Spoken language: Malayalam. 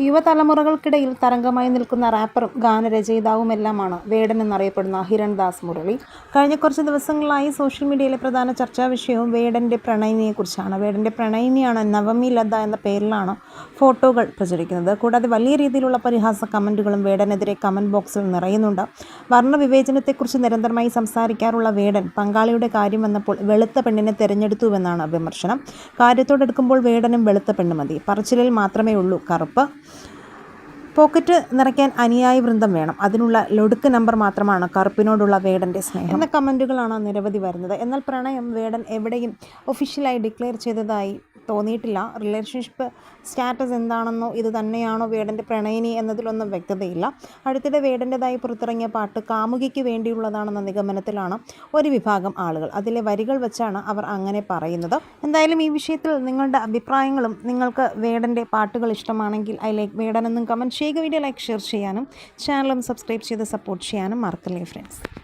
യുവതലമുറകൾക്കിടയിൽ തരംഗമായി നിൽക്കുന്ന റാപ്പറും ഗാനരചയിതാവുമെല്ലാമാണ് വേടൻ എന്നറിയപ്പെടുന്ന ഹിരൺദാസ് മുരളി. കഴിഞ്ഞ കുറച്ച് ദിവസങ്ങളായി സോഷ്യൽ മീഡിയയിലെ പ്രധാന ചർച്ചാ വിഷയവും വേടന്റെ പ്രണയിനിയെക്കുറിച്ചാണ്. വേടന്റെ പ്രണയിനിയാണ് നവമി ലത എന്ന പേരിലാണ് ഫോട്ടോകൾ പ്രചരിക്കുന്നത്. കൂടാതെ വലിയ രീതിയിലുള്ള പരിഹാസ കമന്റുകളും വേടനെതിരെ കമന്റ് ബോക്സിൽ നിറയുന്നുണ്ട്. വർണവിവേചനത്തെക്കുറിച്ച് നിരന്തരമായി സംസാരിക്കാറുള്ള വേടൻ പങ്കാളിയുടെ കാര്യം വന്നപ്പോൾ വെളുത്ത പെണ്ണിനെ തിരഞ്ഞെടുത്തുവെന്നാണ് വിമർശനം. കാര്യത്തോടെടുക്കുമ്പോൾ വേടനും വെളുത്ത പെണ്ണ് മതി. പറച്ചിലിൽ മാത്രമേ ഉള്ളൂ കറുപ്പ് പോക്കറ്റ് നിറയ്ക്കാൻ അനുയായി വൃന്ദം വേണം. അതിനുള്ള ലൊടുക്ക് നമ്പർ മാത്രമാണ് കറുപ്പിനോടുള്ള വേടന്റെ സ്നേഹം. എന്ന കമന്റുകളാണ് നിരവധി വരുന്നത്. എന്നാൽ പ്രണയം വേടൻ എവിടെയും ഒഫീഷ്യലായി ഡിക്ലെയർ ചെയ്തതായി തോന്നിയിട്ടില്ല. റിലേഷൻഷിപ്പ് സ്റ്റാറ്റസ് എന്താണെന്നോ ഇത് തന്നെയാണോ വേടന്റെ പ്രണയിനി എന്നതിലൊന്നും വ്യക്തതയില്ല. അടുത്തിടെ വേടന്റെതായി പുറത്തിറങ്ങിയ പാട്ട് കാമുകിക്ക് വേണ്ടിയുള്ളതാണെന്ന നിഗമനത്തിലാണ് ഒരു വിഭാഗം ആളുകൾ. അതിലെ വരികൾ വെച്ചാണ് അവർ അങ്ങനെ പറയുന്നത്. എന്തായാലും ഈ വിഷയത്തിൽ നിങ്ങളുടെ അഭിപ്രായങ്ങളും നിങ്ങൾക്ക് വേടന്റെ പാട്ടുകൾ ഇഷ്ടമാണെങ്കിൽ ഐ ലൈക്ക് വേടൻ എന്നും കമന്റ് ചെയ്യുക. വീഡിയോ ലൈക്ക് ഷെയർ ചെയ്യാനും ചാനലും സബ്സ്ക്രൈബ് ചെയ്ത് സപ്പോർട്ട് ചെയ്യാനും മറക്കല്ലേ ഫ്രണ്ട്സ്